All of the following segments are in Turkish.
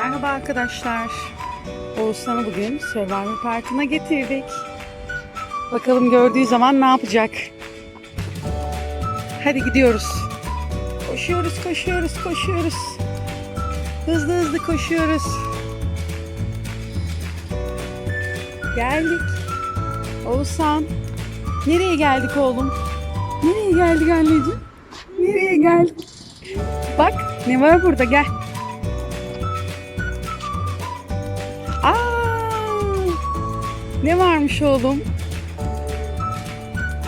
Merhaba arkadaşlar. Oğuzhan'ı bugün Survivor Parkı'na getirdik. Bakalım gördüğü zaman ne yapacak? Hadi gidiyoruz. Koşuyoruz, koşuyoruz, koşuyoruz. Hızlı hızlı koşuyoruz. Geldik. Oğuzhan. Nereye geldik oğlum? Nereye geldik anneciğim? Nereye geldik? Bak ne var burada gel. Ne varmış oğlum?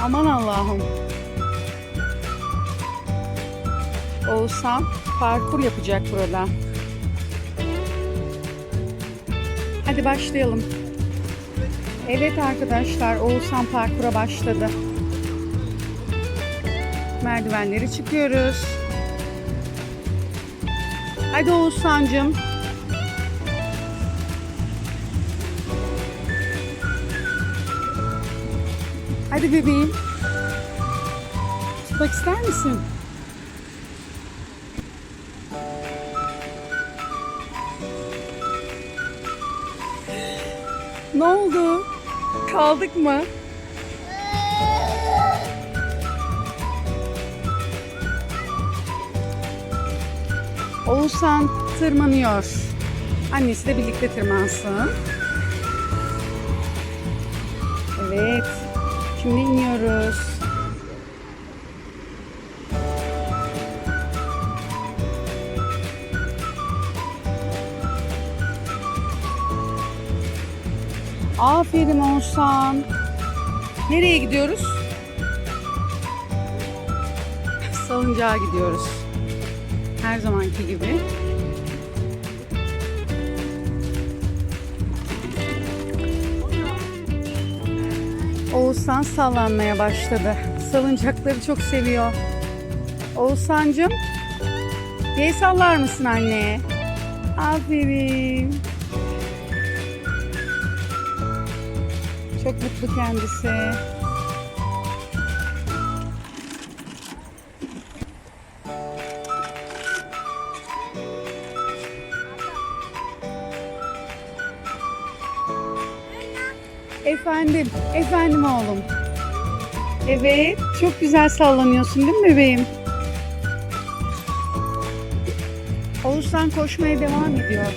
Aman Allah'ım. Oğuzhan parkur yapacak burada. Hadi başlayalım. Evet arkadaşlar Oğuzhan parkura başladı. Merdivenleri çıkıyoruz. Hadi Oğuzhan'cığım. Hadi bebeğim. Tutmak ister misin? Ne oldu? Kaldık mı? Oğuzhan tırmanıyor. Annesi de birlikte tırmansın. Evet. Şimdi iniyoruz. Aferin Oğuzhan. Nereye gidiyoruz? Salıncağa gidiyoruz. Her zamanki gibi. Oğuzhan sallanmaya başladı. Salıncakları çok seviyor. Oğuzhan'cığım, el sallar mısın anneye? Aferin. Çok mutlu kendisi. Efendim, efendim oğlum. Evet, çok güzel sallanıyorsun değil mi bebeğim? Oğuzhan koşmaya devam ediyor.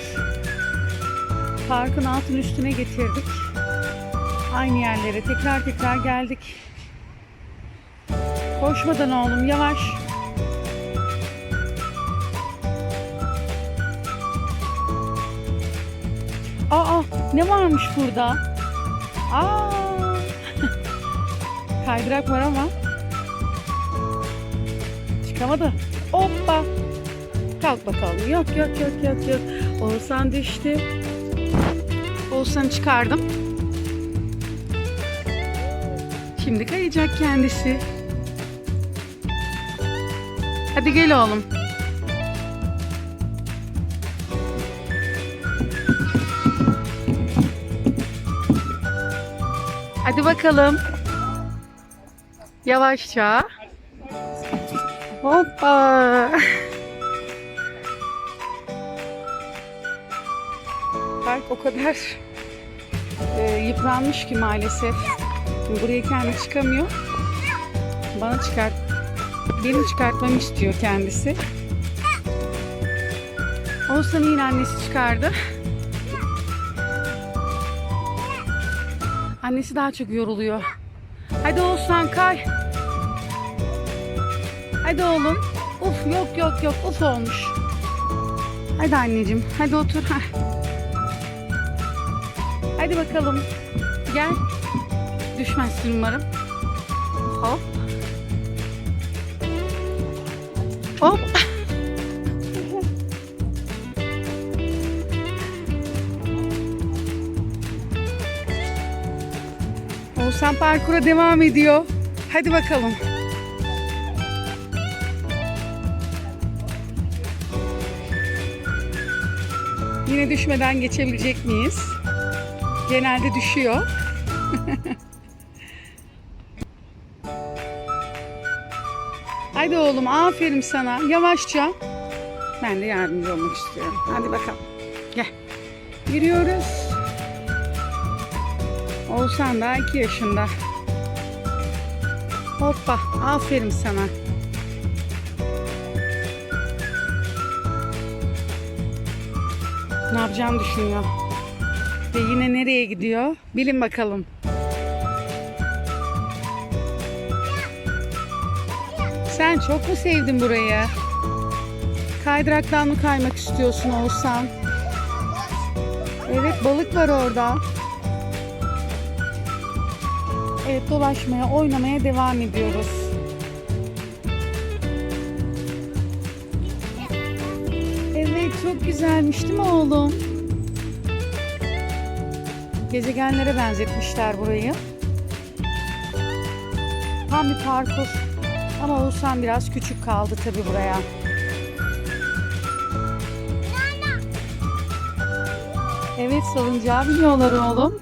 Parkın altın üstüne getirdik. Aynı yerlere tekrar tekrar geldik. Koşmadan oğlum yavaş. Aa ne varmış burada? Aa kaydırak var ama çıkamadı. Hoppa. Kalk bakalım. Yok yok yok yok yok. Oğuzhan düştü. Oğuzhan'ı çıkardım. Şimdi kayacak kendisi. Hadi gel oğlum. Bakalım. Yavaşça. Hoppa. Park o kadar e, yıpranmış ki maalesef. Buraya kendi çıkamıyor. Bana çıkart. Benim çıkartmamı istiyor kendisi. Oğuzhan'ı yine annesi çıkardı. Annesi daha çok yoruluyor. Hadi Oğuzhan kay. Hadi oğlum. Uf yok yok yok uf olmuş. Hadi anneciğim hadi otur. Hadi bakalım. Gel. Düşmezsin umarım. Hop. Hop. Oğuzhan parkura devam ediyor. Hadi bakalım. Yine düşmeden geçebilecek miyiz? Genelde düşüyor. Hadi oğlum aferin sana. Yavaşça. Ben de yardımcı olmak istiyorum. Hadi bakalım. Gel. Yürüyoruz. Oğuzhan daha iki yaşında. Hoppa. Aferin sana. Ne yapacağını düşünüyor. Ve yine nereye gidiyor? Bilin bakalım. Sen çok mu sevdin burayı? Kaydıraktan mı kaymak istiyorsun Oğuzhan? Evet balık var orada. Evet dolaşmaya, oynamaya devam ediyoruz. Evet çok güzelmiş değil mi oğlum? Gezegenlere benzetmişler burayı. Tam bir parkur. Ama Oğuzhan biraz küçük kaldı tabi buraya. Evet salıncağa biniyorlar oğlum.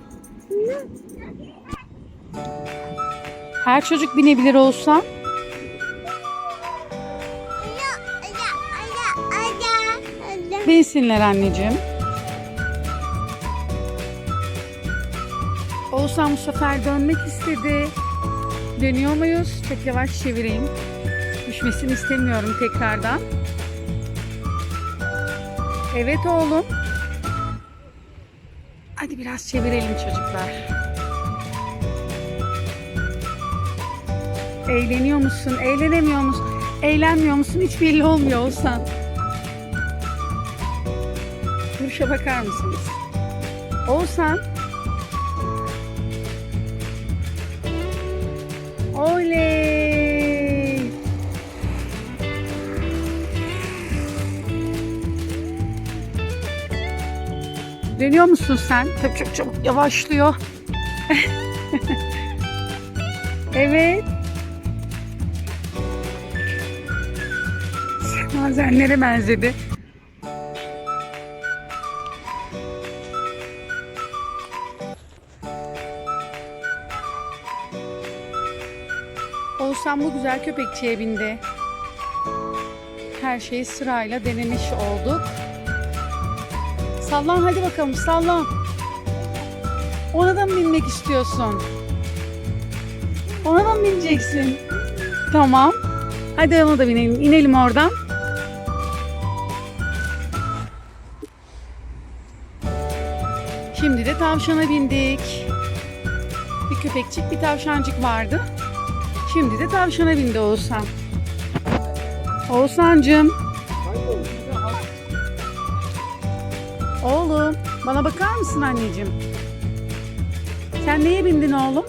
Her çocuk binebilir Oğuzhan. Binsinler anneciğim. Oğuzhan bu sefer dönmek istedi. Dönüyor muyuz? Çok yavaş çevireyim. Düşmesini istemiyorum tekrardan. Evet oğlum. Hadi biraz çevirelim çocuklar. Eğleniyor musun? Eğlenemiyor musun? Eğlenmiyor musun? Hiç belli olmuyor olsan. Duruşa bakar mısınız? Oğuzhan. Oley! Dönüyor musun sen? Tabii çok çabuk yavaşlıyor. evet. Bazenlere benzedi. Oğuzhan bu güzel köpekçiye bindi. Her şeyi sırayla denemiş olduk. Sallan hadi bakalım sallan. Ona da mı binmek istiyorsun? Ona da mı bineceksin? Tamam. Hadi ona da binelim. İnelim oradan. Şimdi de tavşana bindik. Bir köpekçik bir tavşancık vardı. Şimdi de tavşana bindi Oğuzhan. Oğuzhan'cığım. Oğlum bana bakar mısın anneciğim? Sen neye bindin oğlum?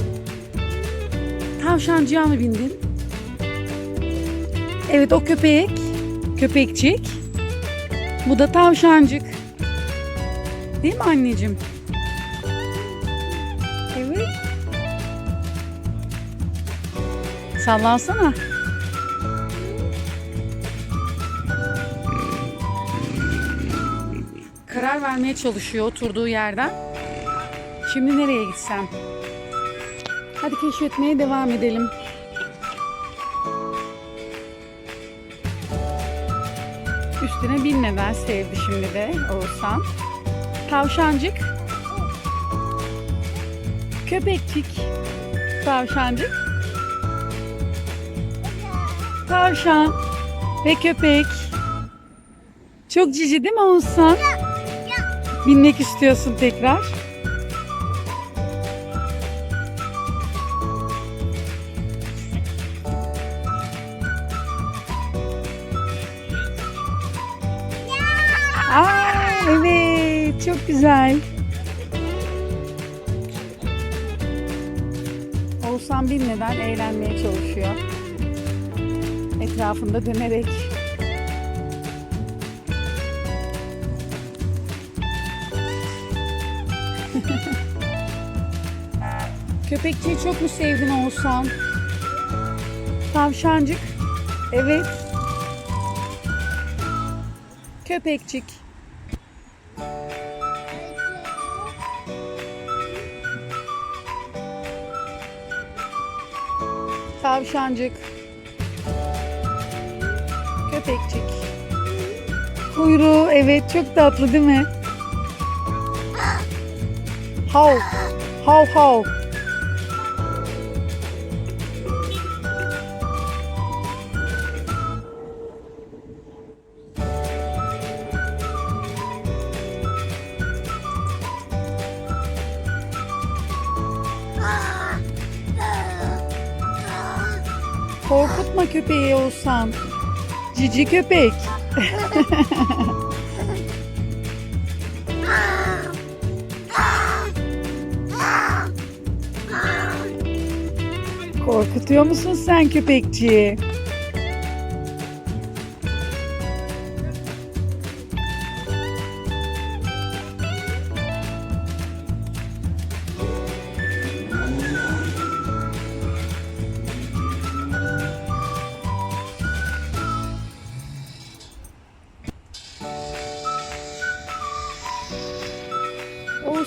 Tavşancıya mı bindin? Evet o köpek. Köpekçik. Bu da tavşancık. Değil mi anneciğim? Sallansana. Karar vermeye çalışıyor oturduğu yerden. Şimdi nereye gitsem? Hadi keşfetmeye devam edelim. Üstüne binmeden sevdi şimdi de Oğuzhan. Tavşancık. Köpekçik. Tavşancık. Tavşan ve köpek. Çok cici değil mi Oğuzhan? Binmek istiyorsun tekrar. Aa, evet çok güzel. Oğuzhan bilmeden eğlenmeye çalışıyor. Etrafında dönerek. Köpekçiyi çok mu sevdin Oğuzhan? Tavşancık. Evet. Köpekçik. Tavşancık. Köpekçik. Kuyruğu evet çok tatlı değil mi? Hav. Hav hav. Korkutma köpeği olsan. Cici köpek. Korkutuyor musun sen köpekçiyi?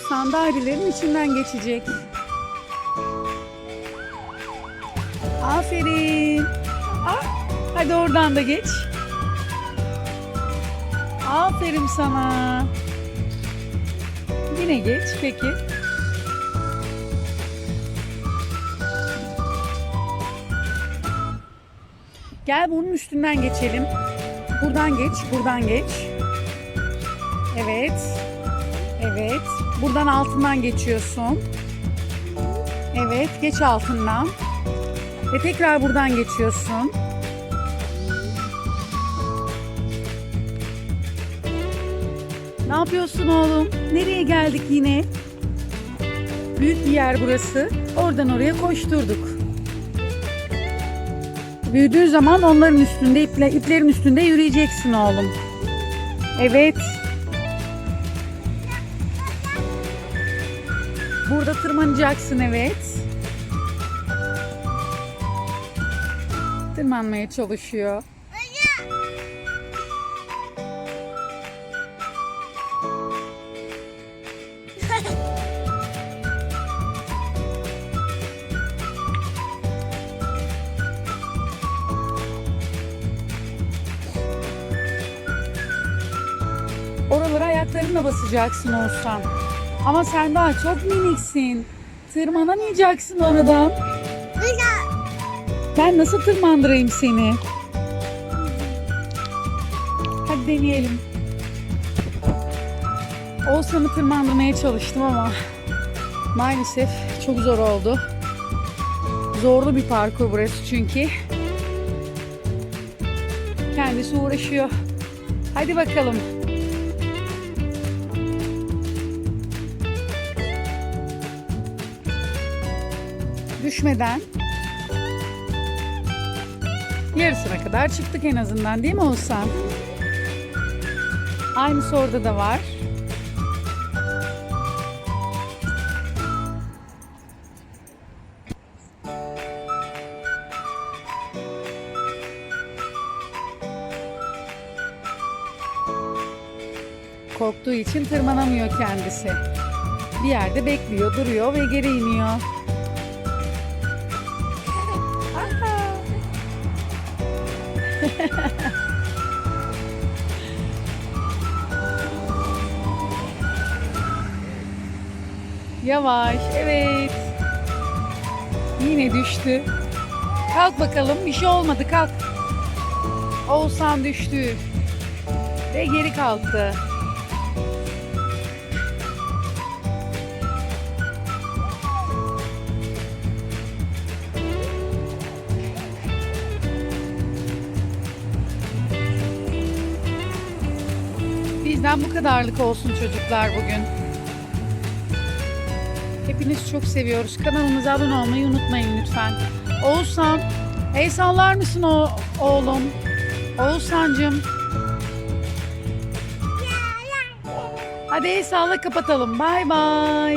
Oğuzhan dairelerin içinden geçecek. Aferin. Ah, hadi oradan da geç. Aferin sana. Yine geç peki. Gel bunun üstünden geçelim. Buradan geç, buradan geç. Evet. Evet. Buradan altından geçiyorsun. Evet, geç altından. Ve tekrar buradan geçiyorsun. Ne yapıyorsun oğlum? Nereye geldik yine? Büyük bir yer burası. Oradan oraya koşturduk. Büyüdüğün zaman onların üstünde, iple, iplerin üstünde yürüyeceksin oğlum. Evet. Burada tırmanacaksın evet. Tırmanmaya çalışıyor. Oralara ayaklarınla basacaksın Oğuzhan. Ama sen daha çok miniksin. Tırmanamayacaksın oradan. Ben nasıl tırmandırayım seni? Hadi deneyelim. Oğuzhan'ı tırmandırmaya çalıştım ama maalesef çok zor oldu. Zorlu bir parkur burası çünkü. Kendisi uğraşıyor. Hadi bakalım. Düşmeden Yarısına kadar çıktık en azından değil mi Oğuzhan? Aynısı orada da var. Korktuğu için tırmanamıyor kendisi. Bir yerde bekliyor, duruyor ve geri iniyor. Yavaş, evet. Yine düştü. Kalk bakalım, bir şey olmadı, kalk. Oğuzhan düştü. Ve geri kalktı. Bizden bu kadarlık olsun çocuklar bugün. Hepiniz çok seviyoruz. Kanalımıza abone olmayı unutmayın lütfen. Oğuzhan, el sallar mısın o oğlum? Oğuzhan'cığım. Hadi el salla kapatalım. Bay bay.